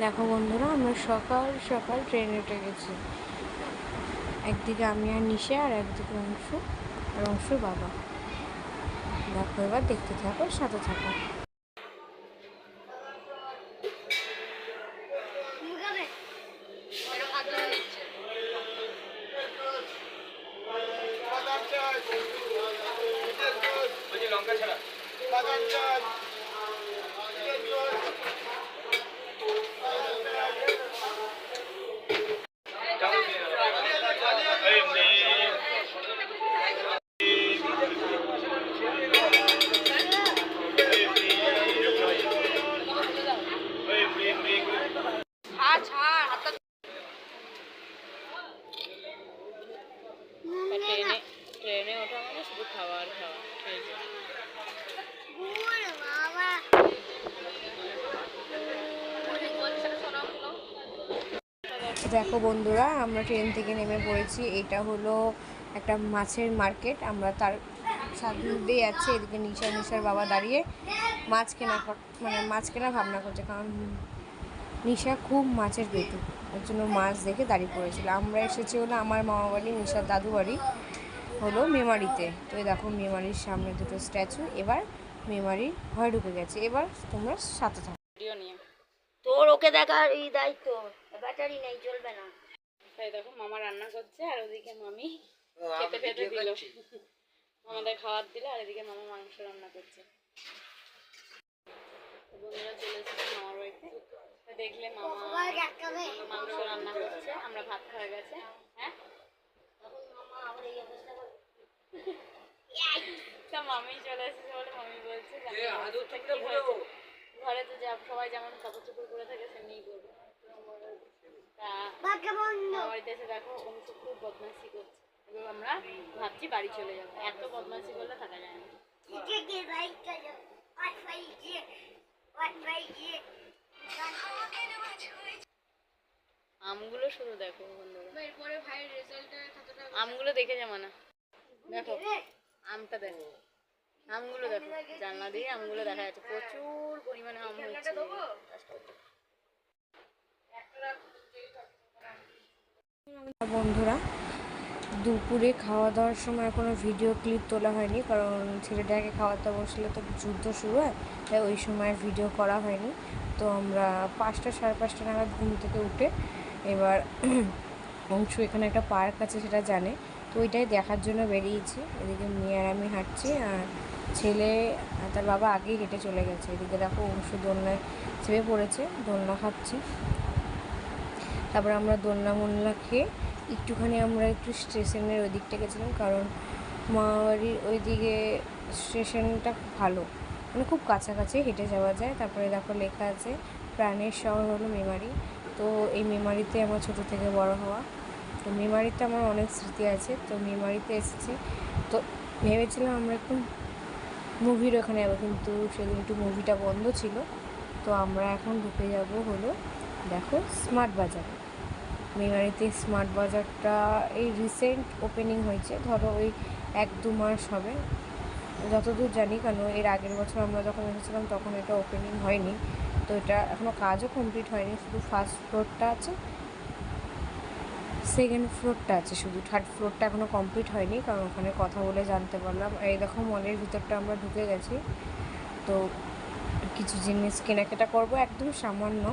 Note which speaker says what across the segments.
Speaker 1: দেখো বন্ধুরা, আমরা সকাল সকাল ট্রেনে উঠে গেছি। একদিকে আমি আর নিশে আর একদিকে অংশ, আর অংশুর বাবা। দেখো এবার দেখতে থাকো, সাথে থাকো।
Speaker 2: লঙ্কা ছাড়া এই মেয়ে। এই মেয়ে, মেয়ে করে-
Speaker 3: ট্রেনে ট্রেনে শুধু খাওয়া এই
Speaker 1: দেখো বন্ধুরা আমরা ট্রেন থেকে নেমে পড়েছি। এটা হলো একটা মাছের মার্কেট। আমরা তার সাথে যাচ্ছি এদিকে নিশা নিশার বাবা দাঁড়িয়ে মাছ কেনা মানে মাছ কেনা ভাবনা করছে কারণ নিশা খুব মাছের পেটু ওর জন্য মাছ দেখে দাঁড়িয়ে পড়েছিল। আমরা এসেছি হলো আমার মামা বাড়ি নিশার দাদু বাড়ি। হলো মেমারিতে তো দেখো মেমারির সামনে দুটো স্ট্যাচু এবার মেমারি ঘরে ঢুকে গেছে এবার তোমরা সাথে থাকো
Speaker 3: ভিডিও নিয়ে
Speaker 4: তোর ওকে দেখার এই দায়িত্ব ব্যাটারি নেই চলবে না
Speaker 3: তাই দেখো মামা রান্না করছে আর ওদিকে মামি খেতে খেতে দিল আমাদের খাবার দিল আর এদিকে মামা মাংস রান্না করছে তো বন্ধুরা চলে এসেছে মামার বাড়িতে তো দেখলে মামা মাংস রান্না করছে আমরা ভাত খাওয়া গেছে হ্যাঁ তা মামি চলে এসেছে বলে মামি বলছে? ঘরে তো যা সবাই যেমন কাপড় চোপড় করে থাকে সেমনিই করবে বাড়িতে এসে দেখো অংশ খুব বদমাইশি করছে। এবার আমরা ভাবছি বাড়ি চলে যাব। এত বদমাইশি করলে থাকা যায় না। আমগুলো শুধু দেখো আমগুলো দেখে যাব না। দেখো আমটা দেখো। আমগুলো দেখো, জানলা দিয়ে আমগুলো দেখা যাচ্ছে। প্রচুর পরিমাণে আম হচ্ছে
Speaker 1: বন্ধুরা, দুপুরে খাওয়া দাওয়ার সময় কোনো ভিডিও ক্লিপ তোলা হয়নি, কারণ ছেলেটাকে খাওয়াতে বসলে তো যুদ্ধ শুরু হয়, তাই ওই সময় ভিডিও করা হয়নি। তো আমরা পাঁচটা সাড়ে পাঁচটা নাগাদ ঘুম থেকে উঠে এবার অংশু এখানে একটা পার্ক আছে, সেটা জানে। তো ওইটাই দেখার জন্য বেরিয়েছি। এদিকে মেয়ে আর আমি হাঁটছি, আর ছেলে তার বাবা আগেই হেঁটে চলে গেছে। এদিকে দেখো অংশু দোলনায় চেপে পড়েছে, দোলনা খাচ্ছি। তারপর আমরা দোলনা মোলনা খেয়ে একটুখানি আমরা একটু স্টেশনের ওই দিকটা গেছিলাম, কারণ মামাবাড়ির ওইদিকে স্টেশনটা খুব ভালো। মানে খুব কাছাকাছি হেঁটে যাওয়া যায়। তারপরে দেখো লেখা আছে, প্রাণের শহর হলো মেমারি। তো এই মেমারিতে আমার ছোট থেকে বড় হওয়া। তো মেমারিতে আমার অনেক স্মৃতি আছে। তো মেমারিতে এসেছি। তো ভেবেছিলাম আমরা একটু মুভির ওখানে যাব, কিন্তু সেদিন একটু মুভিটা বন্ধ ছিল। তো আমরা এখন ঢুকে যাব হলো, দেখো স্মার্ট বাজার মেমারিতে স্মার্ট বাজারটা এই রিসেন্ট ওপেনিং হয়েছে, ধরো ওই এক দু মাস হবে। যতদূর জানি কেন এর আগের বছর আমরা যখন এসেছিলাম, তখন এটা ওপেনিং হয়নি। তো এটা এখনও কাজও কমপ্লিট হয়নি, শুধু ফার্স্ট ফ্লোরটা আছে। সেকেন্ড ফ্লোরটা আছে, শুধু থার্ড ফ্লোরটা এখনও কমপ্লিট হয়নি, কারণ ওখানে কথা বলে জানতে পারলাম। এই দেখো মলের ভিতরটা আমরা ঢুকে গেছি। তো কিছু জিনিস কেনাকাটা করব, একদম সামান্য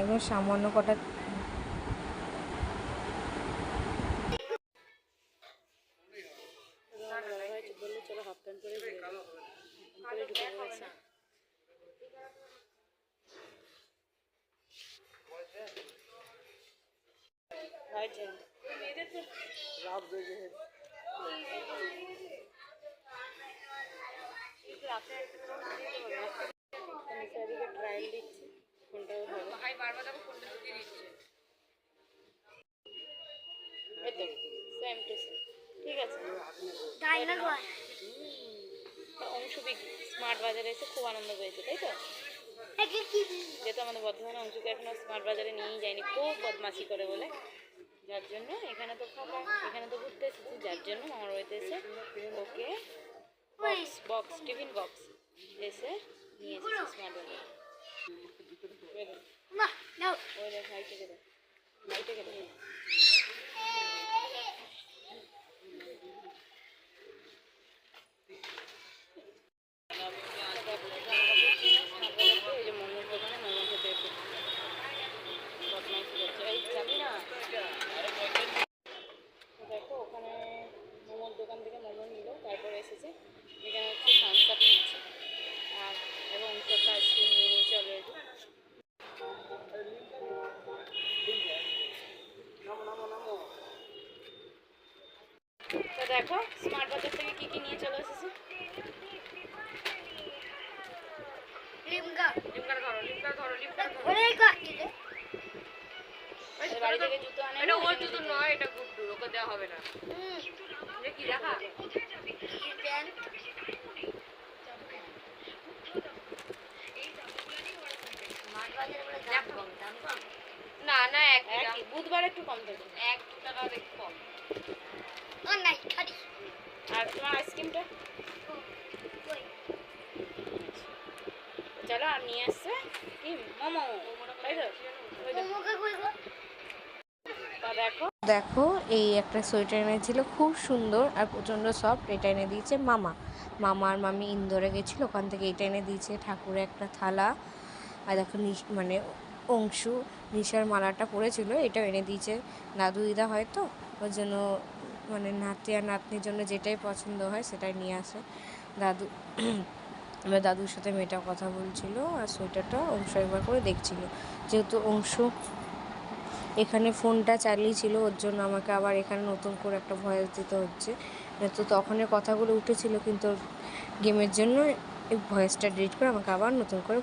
Speaker 1: একদম সামান্য কটা
Speaker 3: হাফ প্যান্ট বেরোবো। হাফ ট্রায়াল হবে ভাই বারবার দেখো কোনটা ঢুকিয়ে দিচ্ছে এই সেম টু সেম ঠিক আছে অংশ স্মার্ট বাজারে এসে খুব আনন্দ পেয়েছে তাই তো যেহেতু আমাদের বর্ধমানে অংশকে এখনও স্মার্ট বাজারে নিয়েই যায়নি খুব বদমাশি করে বলে যার জন্য এখানে তো এখানে তো ঘুরতে এসেছি যার জন্য আমার বাড়িতে এসে ওকে বক্স বক্স টিফিন বক্স এসে নিয়ে এসেছি স্মার্ট ওই দেখ ভাই থেকে দেখ ভাই থেকে দেখ এই যে মোমোর দোকানে মোমো খেতে এসেছি বদমাইশি করছে এই যাবি না তো দেখো ওখানে মোমোর দোকান থেকে মোমো নিল তারপরে এসেছে এখানে হচ্ছে থামস আপ নিচ্ছে আর এবং একটা আইসক্রিম নিয়ে নিয়েছে অলরেডি তো দেখো স্মার্ট বাজার থেকে কি কি নিয়ে চলে এসেছে? ধরো লিপকার ধরো লিপকার ধরো। বাড়ি থেকে জুতো আনে এটা ওর জুতো নয় এটা গুড্ডু ওকে দেওয়া হবে না। এটা কি দেখা? না না এক একই বুধবার একটু কম দেবে। এক দু টাকা একটু কম আর তোমার আইসক্রিমটা চলো আর নিয়ে আসছে কি? মোমো। তাই তো? দেখো। দেখো।
Speaker 1: দেখো এই একটা সোয়েটার এনেছিল খুব সুন্দর আর প্রচণ্ড সফট এটা এনে দিয়েছে মামা। মামা আর মামি ইন্দোরে গেছিল ওখান থেকে এটা এনে দিয়েছে ঠাকুরের একটা থালা। আর দেখো মানে অংশু নিশার মালাটা পড়েছিল এটাও এনে দিয়েছে। দাদু দিদা হয়তো ওর জন্য মানে নাতি আর নাতনির জন্য যেটাই পছন্দ হয় সেটাই নিয়ে আসে। দাদু আমার দাদুর সাথে মেয়েটা কথা বলছিল আর সোয়েটারটা অংশ একবার করে দেখছিল। যেহেতু অংশ এখানে ফোনটা চালিয়েছিল, ওর জন্য আমাকে আবার এখানে নতুন করে একটা ভয়েস দিতে হচ্ছে। তো তখনের কথাগুলো উঠেছিল, কিন্তু গেমের জন্য এই ভয়েসটা ডিলিট করে আমাকে আবার নতুন করে